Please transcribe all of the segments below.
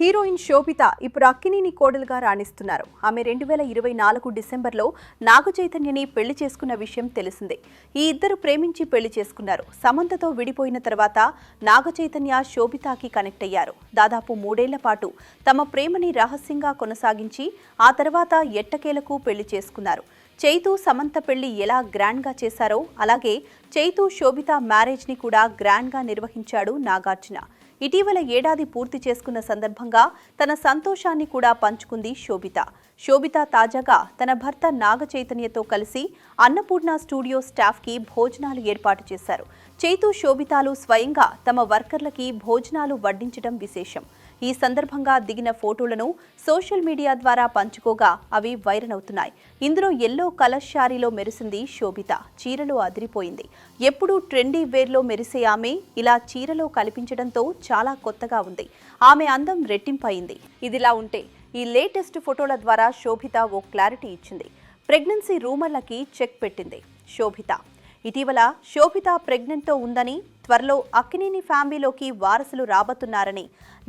Heroine శోభిత ఇప్పుడు అక్కినేని కోడలుగా రాణిస్తున్నారు. ఆమె రెండు వేల ఇరవై నాలుగు డిసెంబర్లో నాగ చైతన్యని పెళ్ళి చేసుకున్న విషయం తెలిసిందే. ఈ ఇద్దరు ప్రేమించి పెళ్ళి చేసుకున్నారు. సమంతతో విడిపోయిన తర్వాత నాగ చైతన్య శోభితకి కనెక్ట్ అయ్యారు. దాదాపు మూడేళ్ళ పాటు తమ ప్రేమని రహస్యంగా కొనసాగించి ఆ తర్వాత ఎట్టకేలకు పెళ్ళి చేసుకున్నారు. చైతు సమంత పెళ్ళి ఎలా గ్రాండ్గా చేశారో అలాగే చైతు శోభిత మ్యారేజ్ని కూడా గ్రాండ్గా నిర్వహించాడు నాగార్జున. ఇటీవల ఏడాది పూర్తి చేసుకున్న సందర్భంగా తన సంతోషాన్ని కూడా పంచుకుంది శోభిత. శోభిత తాజాగా తన భర్త నాగ చైతన్యతో కలిసి అన్నపూర్ణ స్టూడియో స్టాఫ్కి భోజనాలు ఏర్పాటు చేశారు. చైతు శోభితాలు స్వయంగా తమ వర్కర్లకి భోజనాలు వడ్డించడం విశేషం. ఈ సందర్భంగా దిగిన ఫోటోలను సోషల్ మీడియా ద్వారా పంచుకోగా అవి వైరల్ అవుతున్నాయి. ఇందులో ఎల్లో కలర్ శారీలో మెరిసింది శోభిత. చీరలో అదిరిపోయింది. ఎప్పుడూ ట్రెండీ వేర్లో మెరిసే ఆమె ఇలా చీరలో కల్పించడంతో చాలా కొత్తగా ఉంది. ఆమె అందం రెట్టింపయింది. ఇదిలా ఉంటే ఈ లేటెస్ట్ ఫోటోల ద్వారా శోభిత ఓ క్లారిటీ ఇచ్చింది. ప్రెగ్నెన్సీ రూమర్లకి చెక్ పెట్టింది. శోభిత ఇటీవల శోభిత ప్రెగ్నెంట్తో ఉందని త్వరలో అక్కినేని ఫ్యామిలీలోకి వారసులు రాబోతున్నారని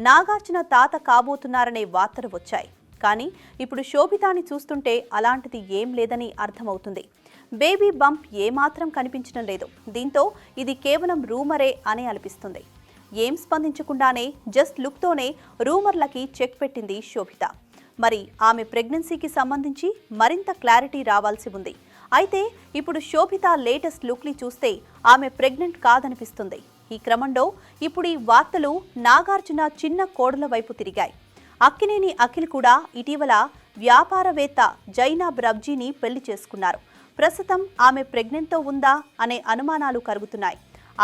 నాగార్జున తాత కాబోతున్నారనే వార్తలు వచ్చాయి. కానీ ఇప్పుడు శోభితాని చూస్తుంటే అలాంటిది ఏం లేదని అర్థమవుతుంది. బేబీ బంప్ ఏమాత్రం కనిపించడం లేదు. దీంతో ఇది కేవలం రూమరే అని అనిపిస్తుంది. ఏం స్పందించకుండానే జస్ట్ లుక్తోనే రూమర్లకి చెక్ పెట్టింది శోభిత. మరి ఆమె ప్రెగ్నెన్సీకి సంబంధించి మరింత క్లారిటీ రావాల్సి ఉంది. అయితే ఇప్పుడు శోభిత లేటెస్ట్ లుక్ని చూస్తే ఆమె ప్రెగ్నెంట్ కాదనిపిస్తుంది. ఈ క్రమంలో ఇప్పుడు ఈ వార్తలు నాగార్జున చిన్న కోడల వైపు తిరిగాయి. అక్కినేని అఖిల్ కూడా ఇటీవల వ్యాపారవేత్త జైనాబ్ రబ్జీని పెళ్ళి చేసుకున్నారు. ప్రస్తుతం ఆమె ప్రెగ్నెంట్తో ఉందా అనే అనుమానాలు కలుగుతున్నాయి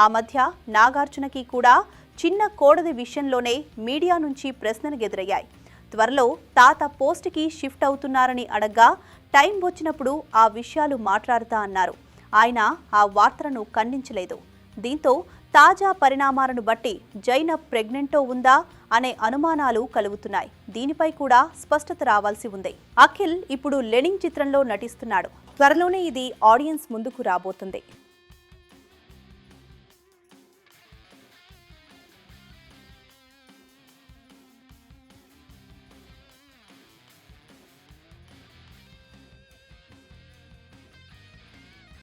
ఆ మధ్య నాగార్జునకి కూడా చిన్న కోడది విషయంలోనే మీడియా నుంచి ప్రశ్నలు ఎదురయ్యాయి. త్వరలో తాత పోస్ట్కి షిఫ్ట్ అవుతున్నారని అడగ్గా టైం వచ్చినప్పుడు ఆ విషయాలు మాట్లాడుతా అన్నారు. ఆయన ఆ వార్తలను ఖండించలేదు. దీంతో తాజా పరిణామాలను బట్టి జైనబ్ ప్రెగ్నెంటో ఉందా అనే అనుమానాలు కలుగుతున్నాయి. దీనిపై కూడా స్పష్టత రావాల్సి ఉంది. అఖిల్ ఇప్పుడు లెనింగ్ చిత్రంలో నటిస్తున్నాడు. త్వరలోనే ఇది ఆడియన్స్ ముందుకు రాబోతుంది.